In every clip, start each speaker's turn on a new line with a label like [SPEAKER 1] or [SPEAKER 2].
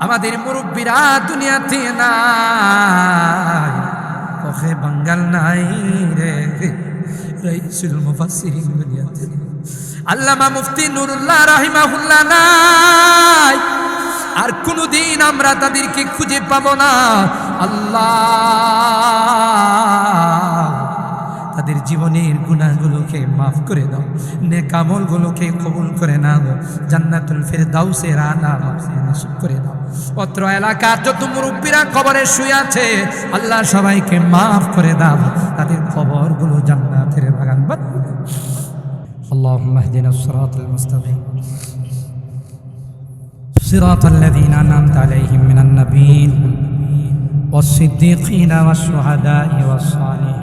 [SPEAKER 1] আমাদের মুরব্বীরা দুনিয়াতে নাই। বাঙ্গাল নাই রে। আল্লামা মুফতি নুরুল্লাহ রাহিমাহুল্লাহ নাই। আর কোনদিন আমরা তাদেরকে খুঁজে পাবো না। আল্লাহ। তাদের জীবনের গুণাগুলোকে মাফ করে দাও নেকামলগুলোকে কবুল করে নাও জান্নাতুল ফেরদাউসের আলা নসিব করে দাও অত্র এলাকার যত মুরব্বীরা কবরে শুয়ে আছে আল্লাহ সবাইকে মাফ করে দাও তাদের খবরগুলো জান্নাতের বাগান বানাও اللهم اهدنا الصراط المستقيم صراط الذين أنعمت عليهم من النبيين والصديقين والشهداء والصالحين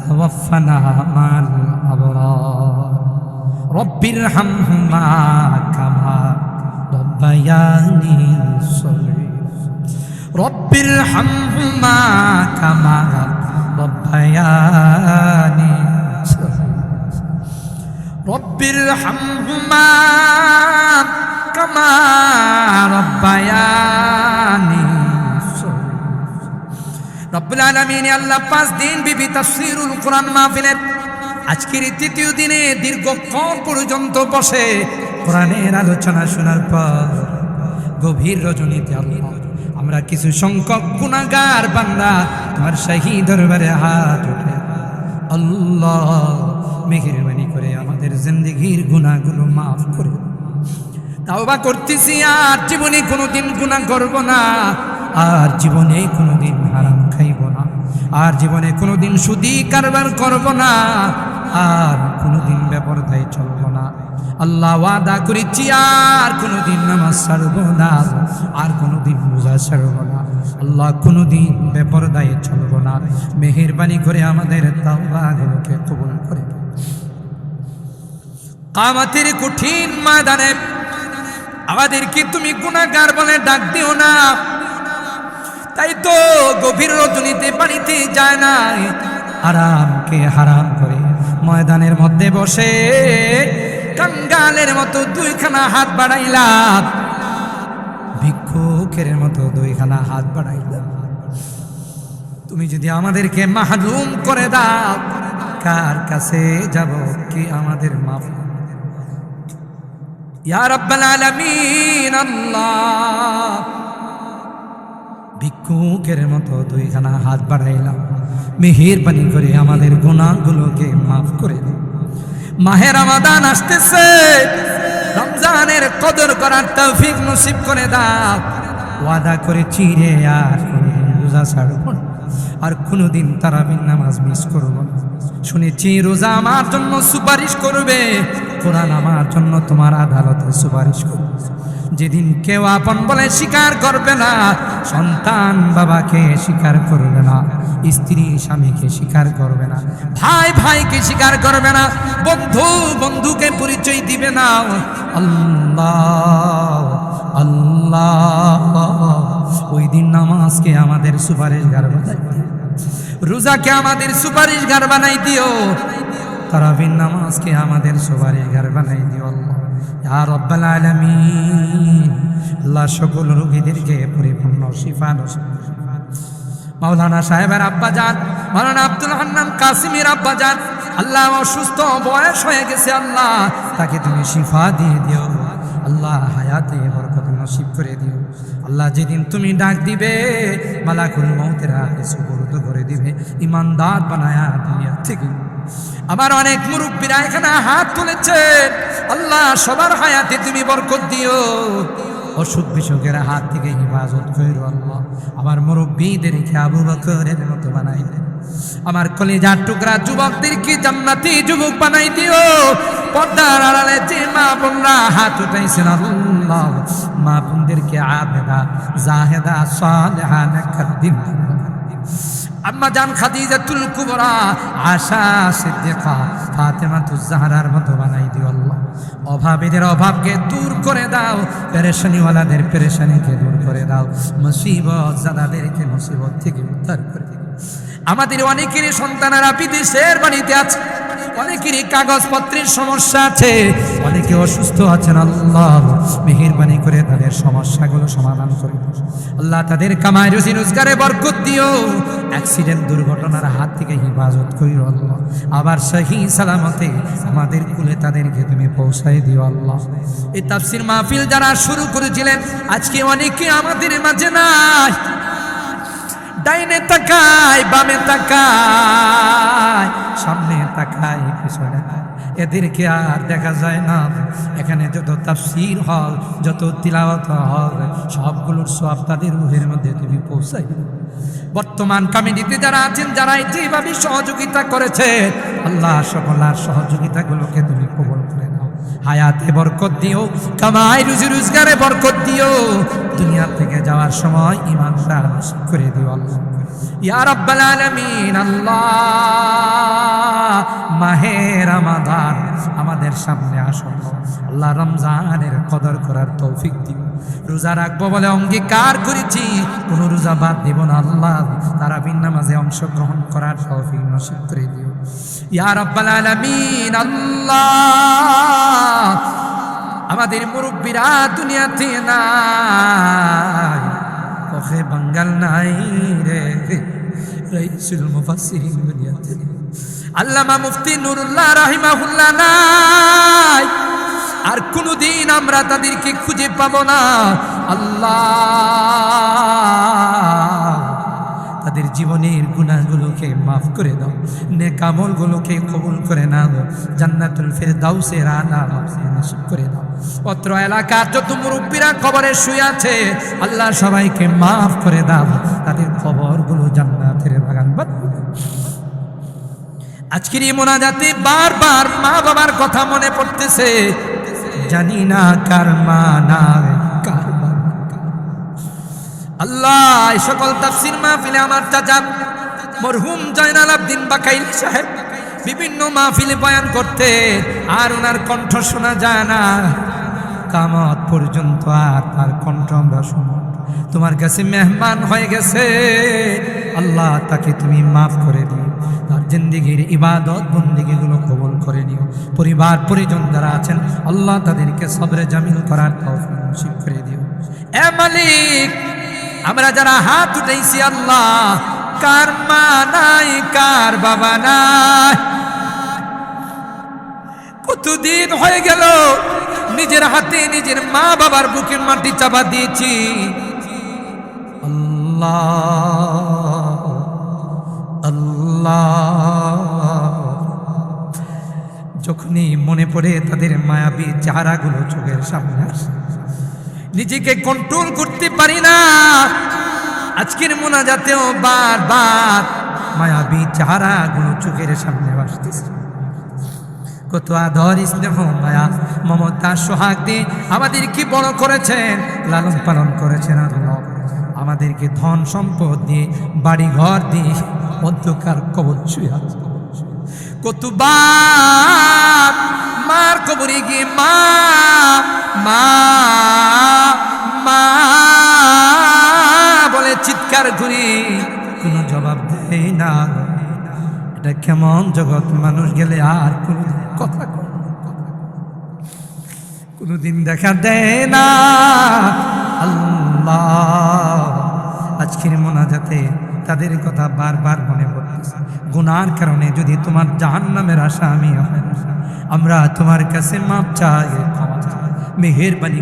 [SPEAKER 1] وتوفنا مع الأبرار رب ارحمهما كما ربياني صغيرا رب ارحمهما كما ربياني صغيرا رب ارحمهما كما ربياني আলমিন, আল্লাহ পাঁচ দিন বিবি তাফসিরুল কোরআন মাহফিলের আজকের তৃতীয় দিনে দীর্ঘক্ষণ পর্যন্ত বসে কোরআনের আলোচনা শোনার পর গভীর রজনীতে আমরা কিছু সংখ্যক গুণাগার বান্দা তোমার শাহী দরবারে হাত উঠে আল্লাহ, মেহেরবানি করে আমাদের জিন্দগির গুণাগুলো মাফ করে। তাওবা করতেছি, আর জীবনে কোনোদিন গুণা করব না, আর জীবনে কোনোদিন হারাম আর জীবনে কোনোদিন সুদি কারবার করব না, আর কোনোদিন বেপরদায় চলব না। আল্লাহ ওয়াদা করেছি, আর কোনোদিন নামাজ ছাড়ব না, আর কোনোদিন রোজা ছাড়ব না। আল্লাহ কোনোদিন বেপরদায় চলব না। মেহেরবানি করে আমাদের তাওবাগুলোকে কবুল করে। কামাতের কঠিন ময়দানে আমাদেরকে তুমি গুণাগার বলে ডাক দিও না। তাই তো গভীর রজনীতে পানিতে যায় না আরামকে হারাম করে ময়দানের মধ্যে বসে কাঙ্গালের মতো দুইখানা হাত বাড়াইলাম ভিক্ষুকের মতো দুইখানা হাত বাড়াইলাম তুমি যদি আমাদেরকে মাহরুম করে দাও, কার কাছে যাব কি আমাদের মাফ? ইয়া রাব্বাল আলামিন, আল্লাহ। ভিক্ষুকের মতো দুইখানা হাত বাড়াইলাম। মেহেরবানি করে আমাদের গুণাগুলোকে মাফ করে মাহের আমাদান আসতেছে। রমজানের কদর করার তৌফিক নসিব করে দাও। ওয়াদা করে চিরে আর রোজা ছাড়ব আর কোনোদিন তারাবিন নামাজ মিস করব শুনেছি রোজা আমার জন্য সুপারিশ করবে। কোরআন আমার জন্য তোমার আদালতে সুপারিশ করবে। যেদিন কেউ আপন বলে স্বীকার করবে না, সন্তান বাবাকে স্বীকার করবে না, স্ত্রী স্বামীকে স্বীকার করবে না, ভাই ভাইকে স্বীকার করবে না, বন্ধু বন্ধুকে পরিচয় দিবে না। আল্লাহ আল্লাহ, ওই দিন নামাজকে আমাদের সুপারিশ গার বানাই দিও। রোজাকে আমাদের সুপারিশ গার বানাই দিও। তারাবিন নামাজকে আমাদের সুপারিশ গার বানাই দিও ইয়া রব্বাল আলামিন। আল্লাহ সকল রোগীদেরকে পরিপূর্ণ শিফা নসিব। মাওলানা সাহেবের আব্বা যান, মাওলানা আব্দুল হান্নান কাসিমের আব্বা আল্লাহ অসুস্থ, বয়স হয়ে গেছে আল্লাহ, তাকে তুমি শিফা দিয়ে দিও। আল্লাহ হায়াতে বরকত নসিব করে দিও। আল্লাহ যেদিন তুমি ডাক দিবে, মালাকুল মৌতের সুবর্দ করে দিবে। ইমানদার বানায়া দুনিয়া থেকে আমার অনেক মুরব্বীরা এখানে হাত তুলেছে। আল্লাহ সবার হায়াতে তুমি বরকত দিও। অসুখ বিসুখের হাত থেকে হিফাজত করিল আল্লাহ। আমার মুরব্বীদেরকে আবু বকরের মতো বানাই দেন। আমার কলিজার টুকরা যুবকদেরকে জান্নাতি যুবক বানাই দিও। পর্দার আড়ালে যে মা বোনরা হাত উঠাইছেন আল্লাহ, মা বোনদেরকে আবেদা, জাহেদা, সালেহা নেকর দিন আম্মা জান খাদিজাতুল কুবরা, আশা সিদ্দিকা, ফাতেমাতুজ জাহরার মতো বানাই দিও আল্লাহ। অভাবীদের অভাবকে দূর করে দাও, পেরেশানিওয়ালাদের পেরেশানিকে দূর করে দাও মুসিবত জাদাদেরকে মুসিবত থেকে উদ্ধার করে আমাদের অনেকেরই সন্তানেরা বিদেশের বাড়িতে আছে। অনেকেরই কাগজপত্রের সমস্যা আছে। অনেকে অসুস্থ আছেন, আল্লাহ মেহেরবানি করে তাদের সমস্যাগুলো সমাধান করে আল্লাহ তাদের কামাই রুজি, রোজগারে বরকত দিও। অ্যাক্সিডেন্ট দুর্ঘটনার হাত থেকে হেফাজত করিও, আল্লাহ। আবার সহি সালামতে আমাদের কুলে তাদেরকে তুমি পৌঁছাই দিও, আল্লাহ। এই তাফসির মাহফিল যারা শুরু করেছিলেন, আজকে অনেকে আমাদের মাঝে নাই। ডাইনে তাকায়, বামে তাকায়, সামনে তাকায়, পিছনে এদেরকে আর দেখা যায় না। এখানে যত তাফসির হল, যত তিলাওয়াত হল, সবগুলোর সব তাদের রুহের মধ্যে তুমি পৌঁছাই বর্তমান কমিটিতে যারা আছেন, যারা যেভাবে সহযোগিতা করেছে আল্লাহ সকলার সহযোগিতাগুলোকে তুমি কবল হায়াতে বরকত দিও, কামাই, রুজি, রোজগারে বরকত দিও। দুনিয়া থেকে যাওয়ার সময় নসিব করে দিও আল্লাহ। ইয়া রাব্বাল আলামিন, আল্লাহ, মাহে রমাদান আমাদের সামনে আসুন আল্লাহ রমজানের কদর করার তৌফিক দিও রোজা রাখব বলে অঙ্গীকার করেছি, কোনো রোজা বাদ দিব না আল্লাহ। তারা মাঝে অংশগ্রহণ করার তৌফিক নসিব করে দিও। ইয়া রাব্বাল আলামিন, আল্লাহ, আমাদের মুরব্বীরা দুনিয়াতে নাই। কখে বাঙ্গাল নাই রে। রাইসুল মুফাসসিরিন দুনিয়াতে। আল্লামা মুফতি নুরুল্লাহ রাহিমাহুল্লাহ নাই। আর কোনদিন আমরা তাদেরকে খুঁজে পাবো না। আল্লাহ তাদের জীবনের গুণাগুলোকে মাফ করে দাও নেকামলগুলোকে কবুল করে নাও, জান্নাতুল ফের ফেরদাউসের আলা নসিব করে দাও অত্র এলাকার যত মুরব্বীরা কবরে শুয়ে আছে, আল্লাহ সবাইকে মাফ করে দাও, তাদের খবরগুলো জান্নাতের বাগান আজকের এই মোনাজাতে বারবার মা বাবার কথা মনে পড়তেছে, জানি না কার মা না। আল্লাহ সকল তাফসির মাহফিলে আমার চাচা মরহুম জয়নাল আবদিন বাকাইল সাহেব বিভিন্ন মাহফিলে বয়ান করতে, আর ওনার কণ্ঠ শোনা যায় না। কামত পর্যন্ত আর তার কণ্ঠ আমরা শুনো তোমার কাছে মেহমান হয়ে গেছে। আল্লাহ তাকে তুমি মাফ করে দিও। তার জিন্দিগির ইবাদত বন্দিগিগুলো কবল করে নিও। পরিবার, পরিজন যারা আছেন, আল্লাহ তাদেরকে সবরে জামিল করার তৌফিক করে দিও। এ মালিক আমরা যারা হাত উঠেছি আল্লাহ, কার মা নাই, কার বাবা নাই। কতদিন হয়ে গেল, নিজের হাতে নিজের মা বাবার বুকের মাটি চাপা দিয়েছি। আল্লাহ। যখনই মনে পড়ে তাদের মায়াবী চেহারাগুলো চোখের সামনে আসে। নিজেকে কন্ট্রোল করতে পারি না। আজকের মোনাজাতেও বারবার মায়াবী চেহারাগুলো চোখের সামনে আসতেছে। কত আদর স্নেহ, মায়া, মমতা, সোহাগ দিয়ে আমাদেরকে বড় করেছেন, লালন পালন করেছেন আল্লাহ। আমাদেরকে ধন সম্পদ দিয়ে বাড়ি ঘর দিয়ে অন্ধকার কবর ছুঁয়ে কত বাপ মার কবরে গিয়ে মা মা চিৎকার করি কোনো জবাব দেয় না এটা কেমন জগৎ মানুষ গেলে আর কোনো কথা। কোনোদিন দেখা দেয় না আল্লাহ, আজকের মোনাজাতে তাদের কথা বারবার মনে পড়তেছে গুনার কারণে যদি তোমার জাহান নামের আশা আমি আমরা তোমার কাছে মাপ চাই, ক্ষমা চাই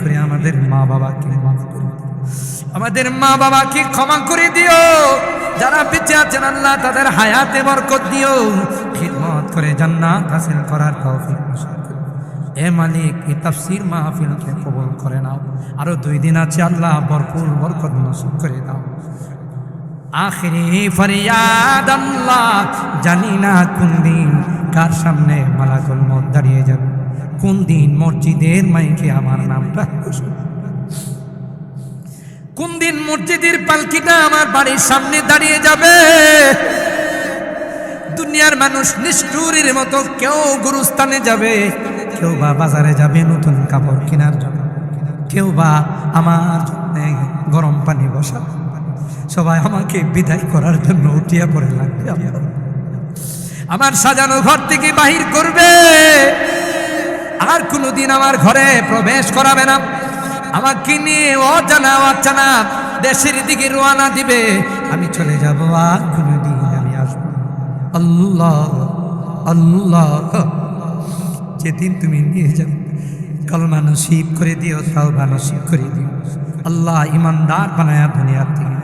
[SPEAKER 1] করে আমাদের মা বাবাকে মাফ। আমাদের মা বাবাকে ক্ষমা করে দিও। যারা বেঁচে আছেন, আল্লাহ তাদের হায়াতে বরকত দিও। খিদমত করে জান্নাত হাসিল করার তৌফিক। এ মালিক এই তাফসির মাহফিলকে কবল করে নাও। আরও দুই দিন আছে, আল্লাহ ভরপুর বরকত নসিব করে দাও। আখরি ফরিয়াদ আল্লাহ, জানি না কোন দিন কার সামনে মালাকুল মত দাঁড়িয়ে যাবে। কোন দিন মসজিদের মাইকে আমার নামটা কোন দিন মসজিদের পালকিটা আমার বাড়ির সামনে দাঁড়িয়ে যাবে? দুনিয়ার মানুষ নিষ্ঠুরের মতো কেউ গুরুস্থানে যাবে। কেউ বা বাজারে যাবে নতুন কাপড় কেনার জন্য। কেউ বা আমার জন্য গরম পানি বসা সবাই আমাকে বিদায় করার জন্য উঠিয়া পড়ে লাগবে। আমার সাজানো ঘর থেকে বাহির করবে। আর কোনোদিন আমার ঘরে প্রবেশ করাবে না। আমাকে নিয়ে অজানা অচানা দেশের দিকে রোয়ানা দিবে। আমি চলে যাব আর আমি আসব। আল্লাহ আল্লাহ। যেদিন তুমি নিয়ে যাবে কলমা নসিব করে দিও, তাওবা নসিব করে দিও। আল্লাহ ইমানদার বানায়া দুনিয়ার থেকে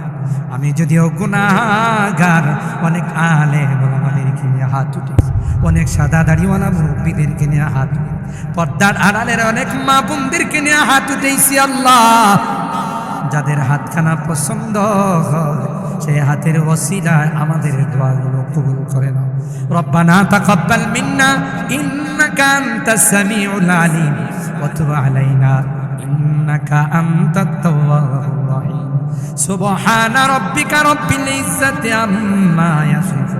[SPEAKER 1] আমি যদিও গুনাহগার, অনেক আলে বলামাদেরকে নিয়ে হাত উঠেছি অনেক সাদা দাড়িওয়ালা মুরব্বীদেরকে নিয়ে হাত উঠে পর্দার আড়ালের অনেক মা বোনদেরকে নিয়ে হাত উঠেছি আল্লাহ। যাদের হাতখানা পছন্দ হয়, সেই হাতের ওসিলায় আমাদের দোয়াগুলো কবুল করে নাও। রব্বানা তাকাব্বাল মিন্না, ইন্নাকা আনতাস সামিউল আলিম, ওয়া তুব আলাইনা, ইন্নাকা আনতাত তাওয়াবুর রহিম। সুবহানা রাব্বিকা রব্বিল ইজ্জাতি আম্মা ইয়াসিফুন।